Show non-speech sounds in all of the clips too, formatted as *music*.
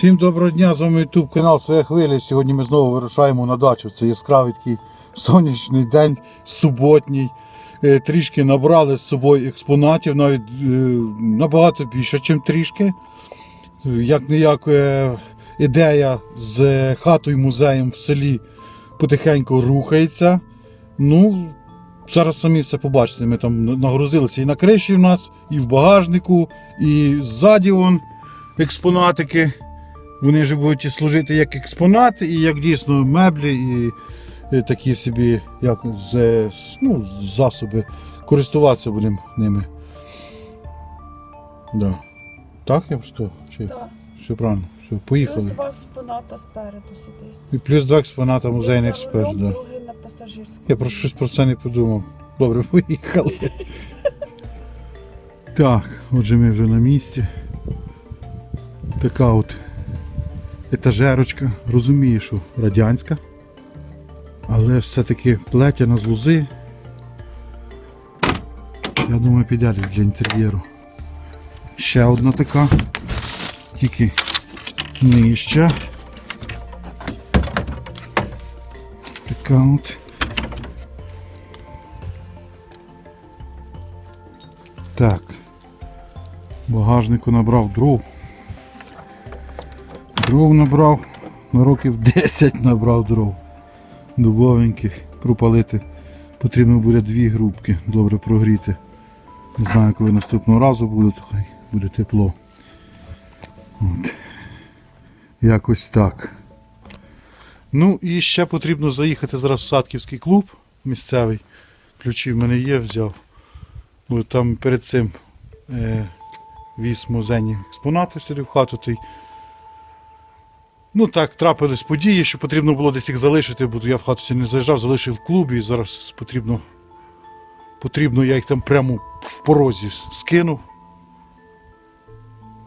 Всім доброго дня, з вами YouTube канал Своя Хвиля. Сьогодні ми знову вирушаємо на дачу. Це яскравий такий сонячний день, суботній. Е, Трішки набрали з собою експонатів, навіть е, набагато більше, ніж трішки. Як не як ідея з хатою музеєм в селі потихеньку рухається. Ну, зараз самі все побачите. Ми там нагрузилися і на криші в нас, і в багажнику, і ззаді вон експонатики. Вони ж будуть і служити як експонати, і як дійсно меблі, і, такі собі як, з, ну, засоби. Користуватися будемо ними. Да. Так, я просто? Чи Так. все правильно? Все, Плюс два експоната спереду сидить. І плюс два експоната за експерт. Да. Другий на пасажирському. Я про щось про це не подумав. Добре, *laughs* поїхали. Так, отже, ми вже на місці. Така от етажерочка. Розумію, що радянська. Але все-таки плетяна з лузи. Я думаю, піде десь для інтер'єру. Ще одна така. Тільки нижча. Така от. Так. Багажнику набрав дров. Дров набрав. На років 10 набрав дров. Дубовеньких. Пропалити. Потрібно буде дві грубки добре прогріти. Не знаю, коли наступного разу буде, то хай буде тепло. От. Якось так. Ну і ще потрібно заїхати зараз в Садківський клуб місцевий. Ключі в мене є, взяв. Бо там перед цим е, віз музейні експонати сюди в хату. Той. Ну так, трапились події, що потрібно було десь їх залишити, бо я в хату сьогодні не заїжджав, залишив в клубі і зараз потрібно. Потрібно, я їх там прямо в порозі скинув.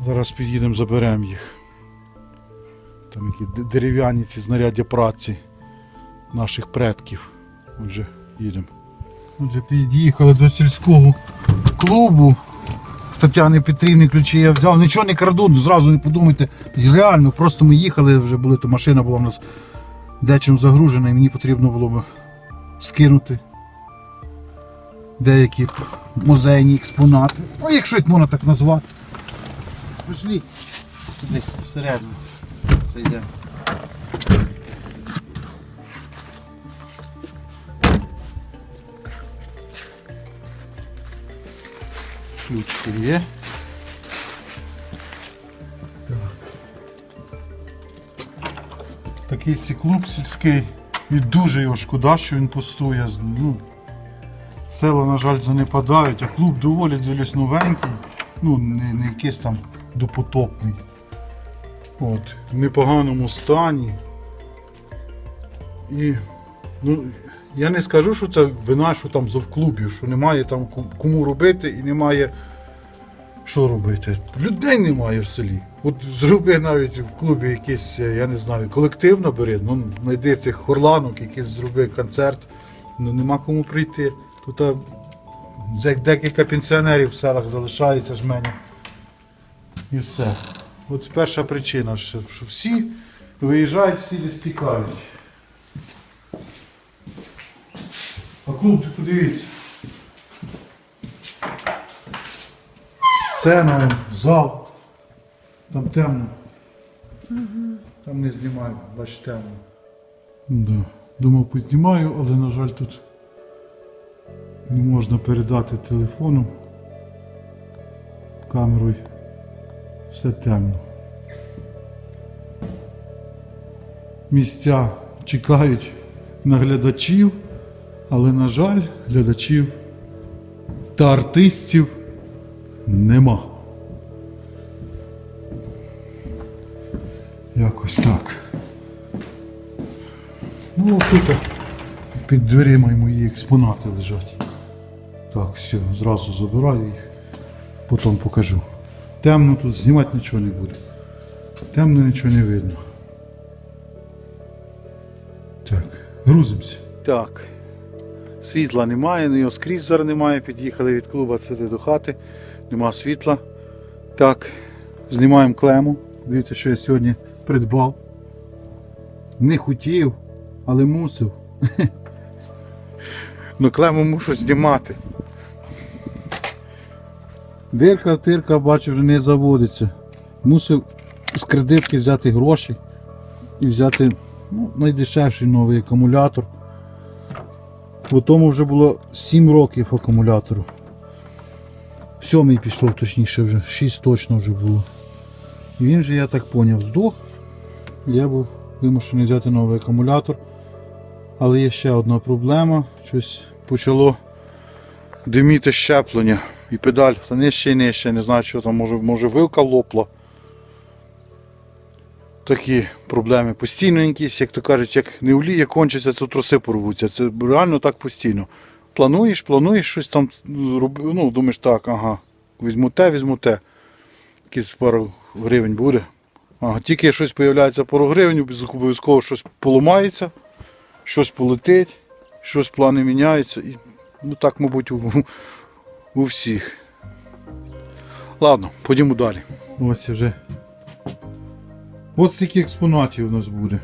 Зараз під'їдемо, заберемо їх. Там які дерев'яні ці знаряддя праці наших предків. Отже, їдемо. Отже, під'їхали до сільського клубу. Тетяни Петрівни ключі я взяв. Нічого не краду, зразу не подумайте. Реально, просто ми їхали, вже були, то машина була в нас дечим загружена, і мені потрібно було б скинути деякі музейні експонати. Ну, якщо їх можна так назвати. Пішли всередину. Зайдемо. Ключ є. Такий сі клуб сільський. І дуже його шкода, що він пустує. Ну, села, на жаль, занепадають, а клуб доволі дивлюсь новенький. Ну, не, не якийсь там допотопний. От, в непоганому стані. І ну, я не скажу, що це вина, що там зовклубів, що немає там кому робити і немає що робити. Людей немає в селі. От зроби навіть в клубі якийсь, е, я не знаю, колектив набери, ну знайди цих хорланок, якийсь зроби концерт, ну нема кому прийти. Тут декілька пенсіонерів в селах залишається ж мене. І все. От перша причина, що, всі виїжджають, всі десь А клуб, подивіться. Сцена, зал. Там темно. Там не знімаю, бач темно. Да. Думав, познімаю, але, на жаль, тут не можна передати телефоном. Камерою. Все темно. Місця чекають на глядачів, але, на жаль, глядачів та артистів нема. Якось так. Ну, тут під дверима мої експонати лежать. Так, все, зразу забираю їх, потім покажу. Темно тут, знімати нічого не буду. Темно нічого не видно. Так, грузимося. Так. Світла немає, ну його скрізь зараз немає. Під'їхали від клуба сюди до хати, нема світла. Так, знімаємо клему. Дивіться, що я сьогодні придбав. Не хотів, але мусив. *laughs* Ну клему мушу знімати. Дирка, тирка, бачу, вже не заводиться. Мусив з кредитки взяти гроші і взяти ну, найдешевший новий акумулятор. Бо тому вже було 7 років акумулятору. Сьомий пішов, точніше вже, 6 точно вже було. І він же, я так поняв, здох. Я був вимушений взяти новий акумулятор. Але є ще одна проблема. Щось почало диміти щеплення. І педаль все нижче і нижче. Не знаю, що там, може, може вилка лопла. Такі проблеми постійно якісь, як то кажуть, як не олія кончиться, то троси порвуться. Це реально так постійно. Плануєш, плануєш щось там роби- ну, думаєш, так, ага, візьму те, візьму те. Якісь пару гривень буде. Ага, тільки щось з'являється пару гривень, обов'язково щось поламається, щось полетить, щось плани міняються. І, ну так, мабуть, у, у всіх. Ладно, ходімо далі. Ось вже. Ось стільки експонатів у нас буде.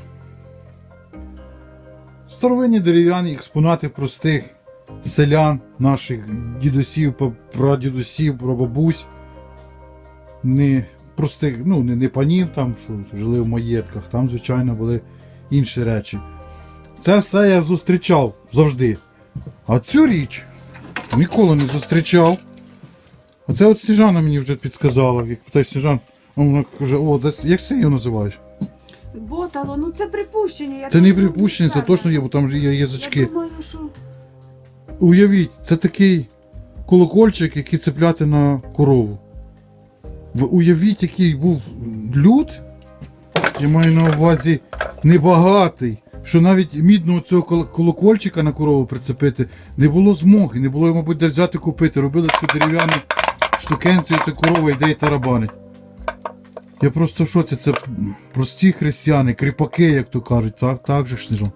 Старовинні дерев'яні експонати простих селян, наших дідусів, прадідусів, прабабусь. Не простих, ну, не, не панів там, що жили в маєтках, там, звичайно, були інші речі. Це все я зустрічав завжди. А цю річ ніколи не зустрічав. Оце от Сніжана мені вже підсказала, як питає Сніжан, вона каже, о, десь, як це його називаєш? Ботало, ну це припущення. Я Це не точно припущення, це знаю. точно є, бо там є Я язички. думаю, що Уявіть, це такий колокольчик, який цепляти на корову. Ви уявіть, який був люд, я маю на увазі небагатий, що навіть мідного цього кол- колокольчика на корову прицепити не було змоги, не було, мабуть, де взяти купити. Робили таку дерев'яну штукенцію, це корова йде і тарабанить. Я просто в шоці, це прості християни, кріпаки, як то кажуть, так, так же ж Сніжан?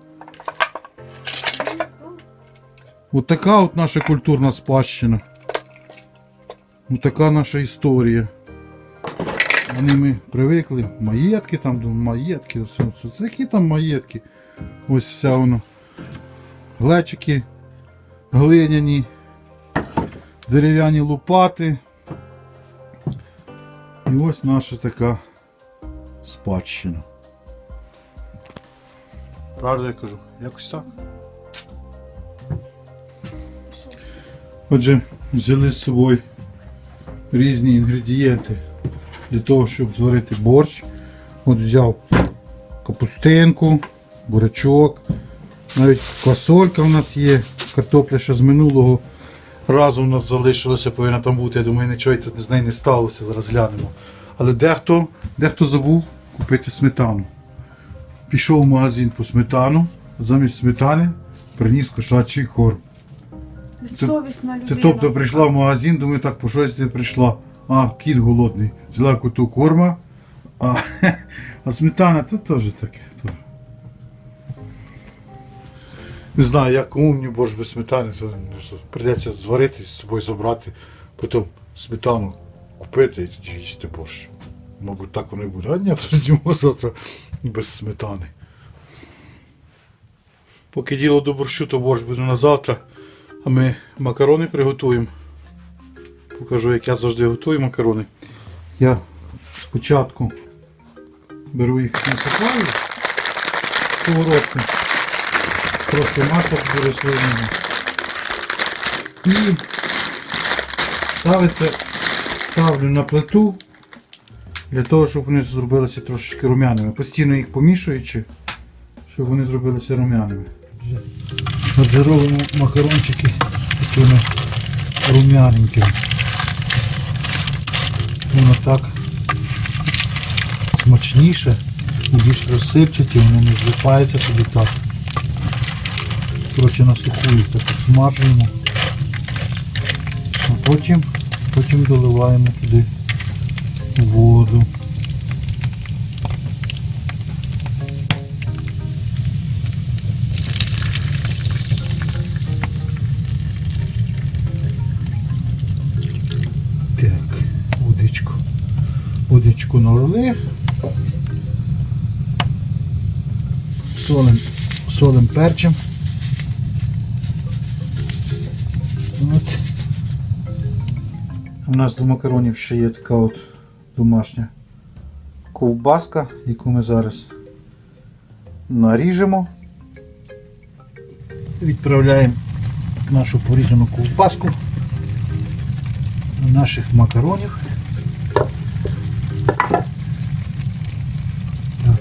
От така от наша культурна спадщина. От така наша історія. Вони ми привикли. Маєтки там, маєтки, все, все. Які там маєтки? Ось вся воно. Глечики, глиняні, дерев'яні лопати. І ось наша така спадщина. Правда я кажу? Якось так. Отже, взяли з собою різні інгредієнти для того, щоб зварити борщ. От взяв капустинку, бурячок, навіть квасолька в нас є, картопля ще з минулого разу у нас залишилася, повинна там бути. Я думаю, нічого тут з нею не сталося, зараз глянемо. Але дехто, дехто забув купити сметану. Пішов в магазин по сметану, замість сметани приніс кошачий корм. Совісна людина. Це тобто прийшла в магазин, думаю, так, по щось прийшла. А, кіт голодний. Взяла коту корма, а, *laughs* а сметана це теж таке. Не знаю, як кому мені борщ без сметани, то ну, прийдеться зварити з собою забрати, потім сметану купити і тоді їсти борщ. Мабуть, так воно і буде. А ні, то завтра без сметани. Поки діло до борщу, то борщ буде на завтра. А ми макарони приготуємо. Покажу, як я завжди готую макарони. Я спочатку беру їх насипаю в сковородку. Трохи масла буде. І ставиться, ставлю на плиту для того, щоб вони зробилися трошечки рум'яними. Постійно їх помішуючи, щоб вони зробилися рум'яними. Отже, робимо макарончики такими рум'яненькими. Воно так смачніше і більш розсипчаті, воно не злипається собі так. Коротше на суху їх так смажуємо. А потім, потім доливаємо туди воду. Так, водичку. Водичку налили. Солим, солим перчим. У нас до макаронів ще є така от домашня ковбаска, яку ми зараз наріжемо. Відправляємо нашу порізану ковбаску до наших макаронів. Так.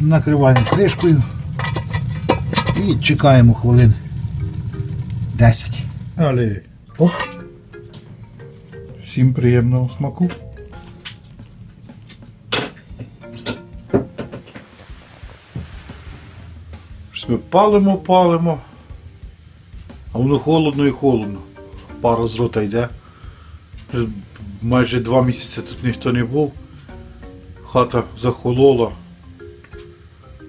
Накриваємо кришкою і чекаємо хвилин 10. Але оп. Всім приємного смаку. Щось ми палимо, палимо. А воно холодно і холодно. Пара з рота йде. Майже два місяці тут ніхто не був. Хата захолола.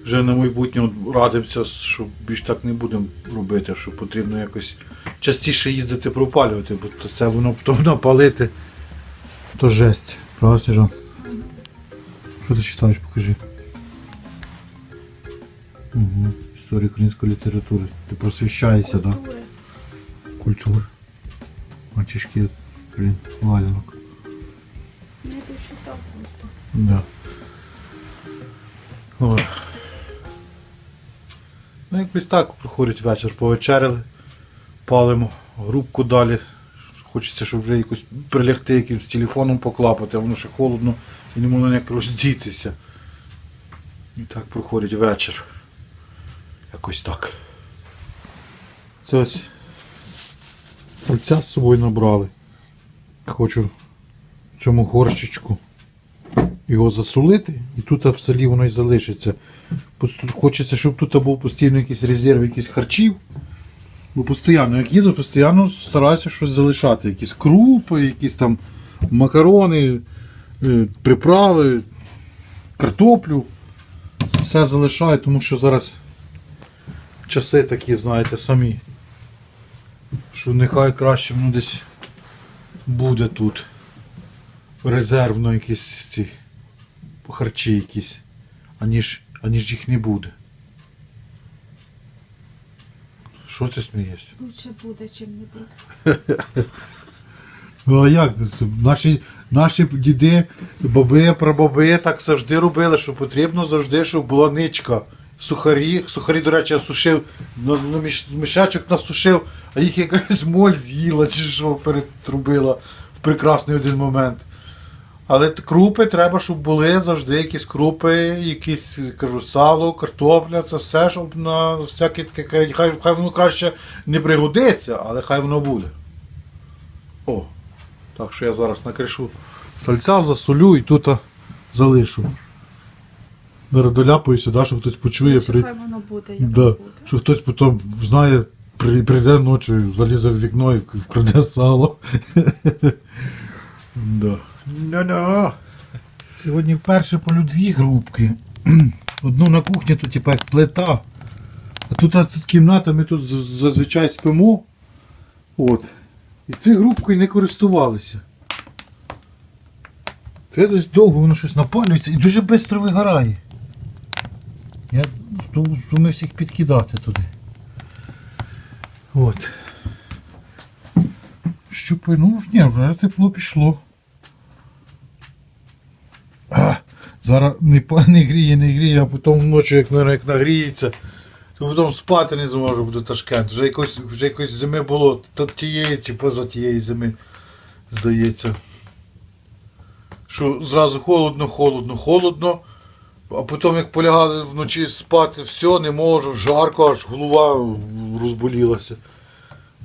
Вже на майбутнє радимося, що більш так не будемо робити, що потрібно якось частіше їздити пропалювати, бо то це воно потім *laughs* напалити. То жесть. Правда, Сержан? Що ти читаєш, покажи. Угу. Історія української літератури. Ти просвіщаєшся, так? Да? Культури. Культури. Мальчишки, блін, валянок. Не дочитав просто. Да. Ой. Ну, якось так проходить вечір. Повечеряли, палимо, грубку далі. Хочеться, щоб вже якось прилягти якимсь телефоном поклапати, а воно ще холодно і не можна ніяк роздітися. І так проходить вечір. Якось так. Це ось сальця з собою набрали. Хочу в цьому горщичку його засолити, і тут в селі воно і залишиться. Хочеться, щоб тут був постійно якийсь резерв, якийсь харчів. Бо постійно, як їду, постійно стараюся щось залишати. Якісь крупи, якісь там макарони, е, приправи, картоплю. Все залишаю, тому що зараз часи такі, знаєте, самі. Що нехай краще воно десь буде тут резервно якісь ці харчі якісь, аніж, аніж їх не буде. Що ти смієшся? Лучше буде, чим не буде. *laughs* Ну а як? Наші, наші діди, баби, прабаби так завжди робили, що потрібно завжди, щоб була ничка. Сухарі, сухарі, до речі, я сушив, на, на міш, мішечок насушив, а їх якась *laughs* моль з'їла чи що перетрубила в прекрасний один момент. Але крупи треба, щоб були завжди якісь крупи, якісь кажу, сало, картопля, це все, щоб на всяке таке. Хай, хай воно краще не пригодиться, але хай воно буде. О, так що я зараз накришу сальця, засолю і тут залишу. Зараз доляпаюся, да, щоб хтось почує. Лучше При... хай воно буде, як Да. буде. Що хтось потім знає, при- прийде ночі, залізе в вікно і вкраде сало. *laughs* да. Ну-ну. Сьогодні вперше полю дві грубки. *clears throat* Одну на кухні, тут типа як плита. А тут, а тут кімната, ми тут зазвичай спимо. От. І цією грубкою не користувалися. Це десь довго воно щось напалюється і дуже швидко вигорає. Я втомився їх підкидати туди. От. Щупи, ну ж ні, вже тепло пішло. А, зараз не, *laughs* не гріє, не гріє, а потім вночі, як, як нагріється, то потім спати не зможу, буде ташкент. Вже якось, вже якось зими було, то тієї чи поза тієї зими, здається. Що зразу холодно, холодно, холодно. А потім, як полягали вночі спати, все, не можу, жарко, аж голова розболілася.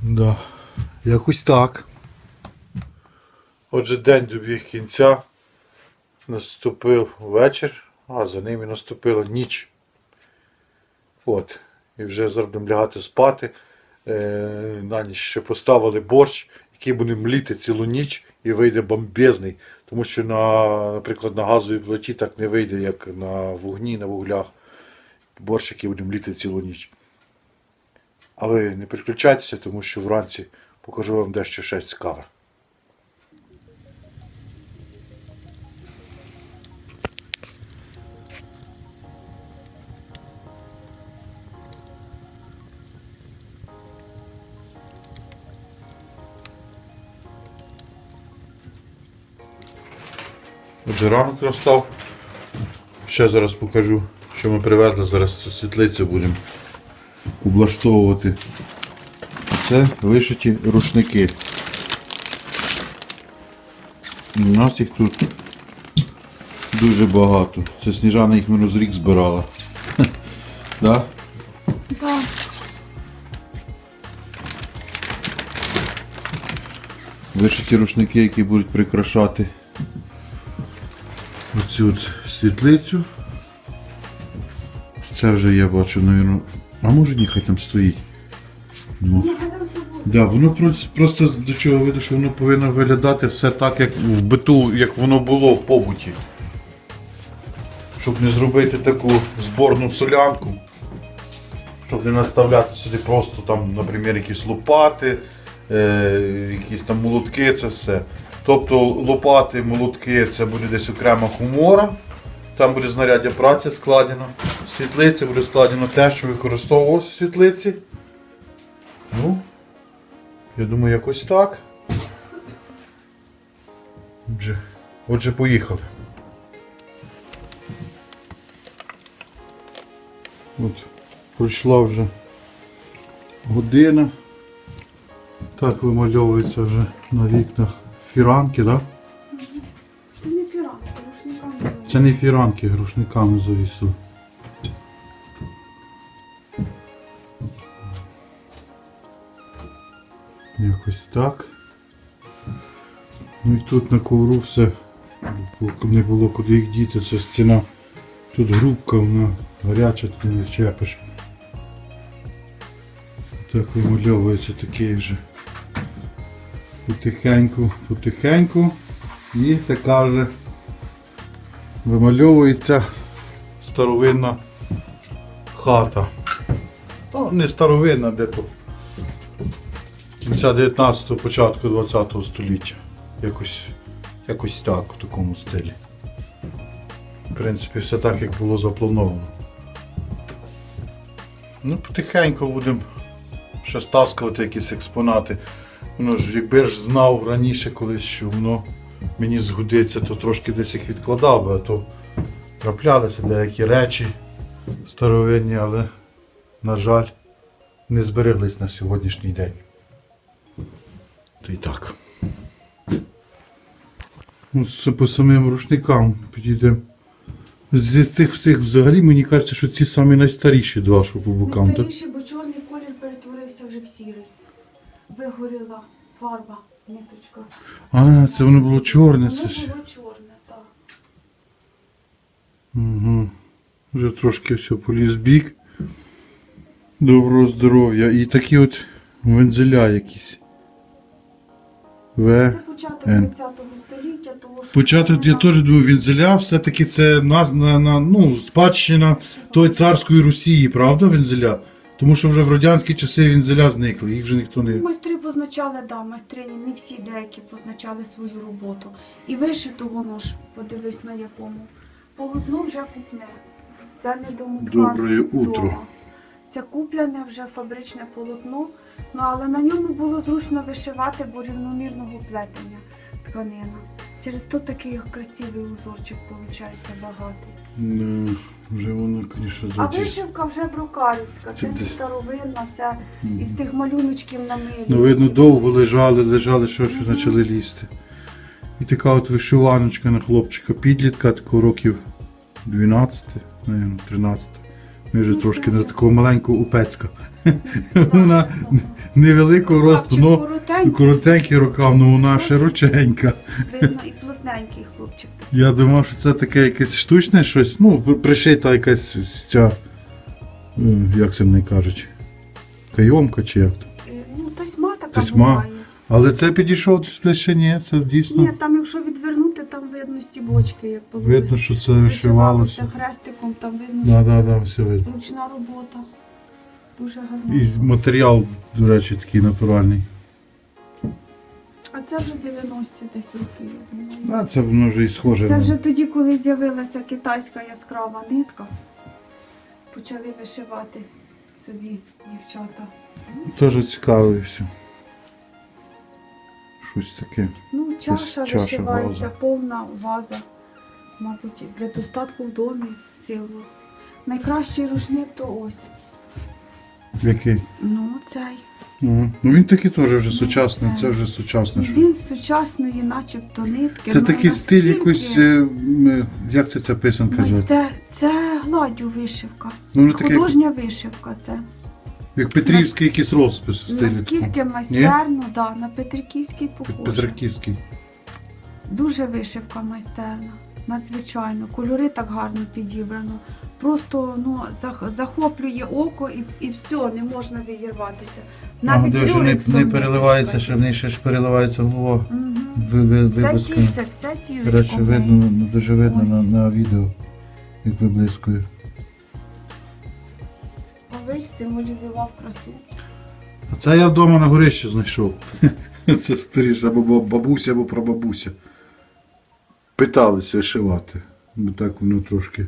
Да. Якось так. Отже, день добіг кінця. Наступив вечір, а за ним і наступила ніч. От. І вже зараз лягати спати. Е, на ніч ще поставили борщ, який буде мліти цілу ніч і вийде бомбезний. Тому що, на, наприклад, на газовій плиті так не вийде, як на вогні, на вуглях. Борщ, який буде мліти цілу ніч. А ви не переключайтеся, тому що вранці покажу вам дещо ще цікаве. Отже, ранок настав. Ще зараз покажу, що ми привезли. Зараз світлицю будемо облаштовувати. Це вишиті рушники. У нас їх тут дуже багато. Це Сніжана їх минус рік збирала. *laughs* Да? Да. Вишиті рушники, які будуть прикрашати оцю світлицю. Це вже я бачу, навірно. А може ні, хай там стоїть. Ну. Да, воно прос- просто до чого видно, що воно повинно виглядати все так, як в биту, як воно було в побуті. Щоб не зробити таку зборну солянку. Щоб не наставляти сюди просто там, наприклад, якісь лопати, е, якісь там молотки, це все. Тобто лопати, молотки це буде десь окрема комора, там буде знаряддя праці складено. В світлиці буде складено те, що використовувалося в світлиці. Ну, я думаю, якось так. Отже, отже поїхали. От, пройшла вже година. Так вимальовується вже на вікнах фіранки, так? Да? Це не піранки, рушниками. Це не фіранки, грушниками завісили. Якось так. Ну і тут на ковру все. Не було куди їх діти, це стіна. Тут грубка, вона гаряча, ти не чепиш. Так вимальовується такий вже. Потихеньку, потихеньку. І така вже вимальовується старовинна хата. Ну, не старовинна, де то кінця 19-го, початку 20-го століття. Якось, якось так, в такому стилі. В принципі, все так, як було заплановано. Ну, потихеньку будемо ще стаскувати якісь експонати. Воно ж, якби я ж знав раніше колись, що воно мені згодиться, то трошки десь їх відкладав би, а то траплялися деякі речі старовинні, але, на жаль, не збереглись на сьогоднішній день. То і так. Ну, це по самим рушникам підійдемо. З цих всіх взагалі мені кажеться, що ці самі найстаріші два, що по бокам. Так? Найстаріший, бо чорний колір перетворився вже в сірий. Вигоріла фарба, ниточка. А, це воно було чорне. Воно Це було чорне, так. Угу. Вже трошки все поліз бік. Доброго здоров'я. І такі от вензеля якісь. В. Це початок Н. 20 століття, тому що... Початок, я теж думаю, вензеля, все-таки це на, на, на, ну, спадщина той царської Росії, правда, вензеля? Тому що вже в радянські часи вензеля зникли, їх вже ніхто не. Майстри позначали, да, майстрині, не всі деякі позначали свою роботу. І вишито воно ж, подивись на якому. Полотно вже купне. Це не домоткане. Доброе утро. Це куплене вже фабричне полотно, ну але на ньому було зручно вишивати, бо рівномірного плетення тканина. Через то такий красивий узорчик виходить багатий. Ну, вже воно, звісно, А зовсім. вишивка вже брокарівська, Це це не десь- старовинна, це із тих малюночків на милі. Ну, видно, довго лежали, лежали, що ж почали лізти. І така от вишиваночка на хлопчика підлітка, такого років 12, наверное, 13. Ми вже Ну, трошки на такого маленького упецька. *laughs* Вона невеликого росту, Хлопчик ну коротенький, коротенький рукав, але вона широченька. видно, і плотненький хлопчик. Я думав, що це таке якесь штучне щось, ну, пришита якась ця, е, як це не кажуть, кайомка чи як то. Е, Ну, тасьма така Тасьма. буває. Але це підійшов ще ні, це дійсно. Ні, там якщо відвернути, там видно стібочки, як були. Видно, що це Вишивалося вишивалося. хрестиком, там видно, Да, що да, це да, все видно. ручна робота. Дуже гарно. І матеріал, до речі, такий натуральний. А це вже 90 десь роки. я думаю. А це воно вже і схоже. Це на- вже тоді, коли з'явилася китайська яскрава нитка, почали вишивати собі дівчата. Теж цікаве все. Щось таке. Ну, чаша чаша, вишивається, ваза. повна ваза. мабуть, для достатку в домі символ. Найкращий рушник то ось. Який? Ну, цей. Ну він такий теж вже сучасний, це- це вже сучасне. що. Він з сучасної, начебто, нитки. Це Ну, такий стиль наскільки якийсь, е, м, як це ця писанка звати? Майстер... Це гладдю вишивка. Ну, воно таке, як, Художня вишивка це. Як Петрівський якийсь розпис в стилі. Наскільки майстерно, да, на Петриківський Пет- похоже. Петриківський. Дуже вишивка майстерна. Надзвичайно. Кольори так гарно підібрано. Просто ну, захоплює око і, і все, не можна відірватися. Навіть з люрексом вишивка. ще в неї ще ж переливається голова. Мгм. Ви, ви, виблискує. тільце, все До речі, видно, ну, дуже видно на, на відео, як виблискує. Павич символізував красу. А це я вдома на горищі знайшов. *laughs* Це стріж, або бабуся, або прабабуся. Питалися вишивати. Бо так воно трошки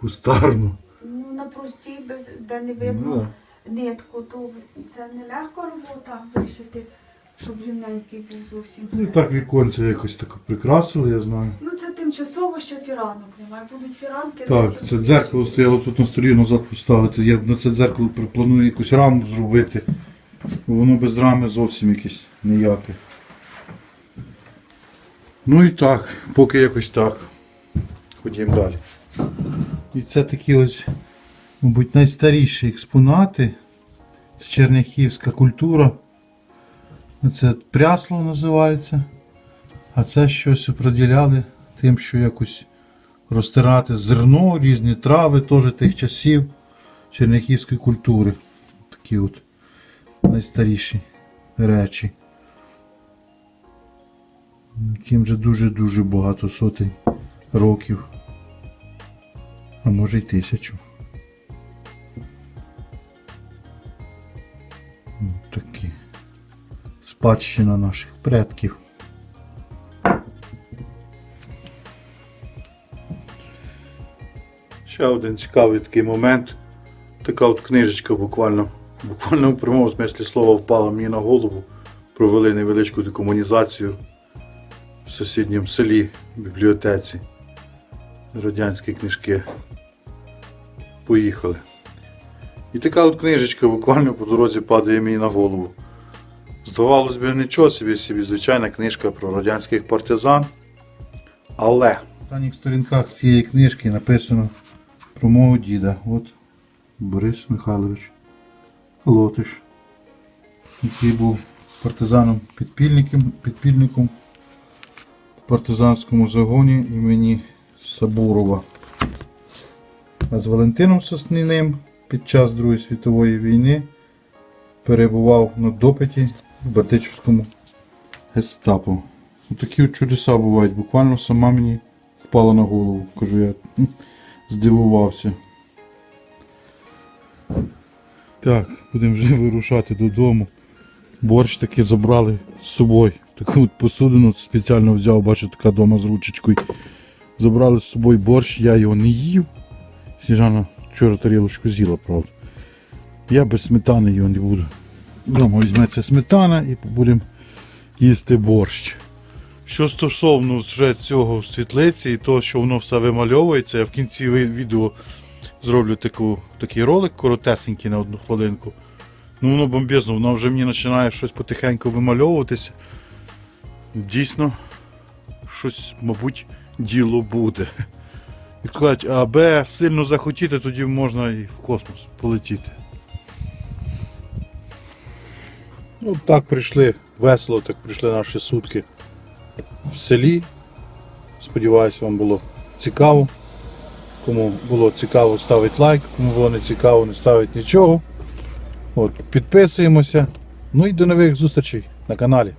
кустарно. Ну, на простій, без, де не Ну, видно нитку, то це не легка робота вишити, щоб рівненький був зовсім. Ну і так віконце якось так прикрасили, я знаю. Ну це тимчасово ще фіранок немає. Будуть фіранки. Так, це дзеркало стояло тут на столі назад поставити. Я на це дзеркало планую якусь раму зробити. Бо воно без рами зовсім якесь ніяке. Ну і так, поки якось так. Ходімо далі. І це такі ось, мабуть, найстаріші експонати. Це черняхівська культура. Це прясло називається. А це щось оприділяли тим, що якось розтирати зерно, різні трави теж тих часів черняхівської культури. Такі от найстаріші речі. Яким вже дуже-дуже багато сотень років. А може й тисячу. Такі. Спадщина наших предків. Ще один цікавий такий момент. Така от книжечка буквально, буквально в прямому смислі слова впала мені на голову. Провели невеличку декомунізацію в сусідньому селі, в бібліотеці. Радянські книжки. Поїхали. І така от книжечка буквально по дорозі падає мені на голову. Здавалось би, нічого собі, собі звичайна книжка про радянських партизан. Але в останніх сторінках цієї книжки написано про мого діда. От Борис Михайлович Лотиш, який був партизаном підпільником, підпільником в партизанському загоні імені Сабурова. А з Валентином Сосніним під час Другої світової війни перебував на допиті в Бердичівському гестапо. Такі от чудеса бувають. Буквально сама мені впала на голову. Кажу, я здивувався. Так, будемо вже вирушати додому. Борщ таки забрали з собою. Таку от посудину спеціально взяв, бачу, така дома з ручечкою. Забрали з собою борщ, я його не їв. Сніжана вчора тарілочку з'їла, правда. Я без сметани його не буду. Вдома візьметься сметана і будемо їсти борщ. Що стосовно вже цього світлиці і того, що воно все вимальовується, я в кінці відео зроблю таку, такий ролик коротесенький на одну хвилинку. Ну воно бомбезно, воно вже мені починає щось потихеньку вимальовуватися. Дійсно, щось, мабуть, діло буде. Як кажуть, аби сильно захотіти, тоді можна і в космос полетіти. Ну, так прийшли весело, так прийшли наші сутки в селі. Сподіваюсь, вам було цікаво. Кому було цікаво, ставить лайк, кому було не цікаво, не ставить нічого. От, підписуємося. Ну і до нових зустрічей на каналі.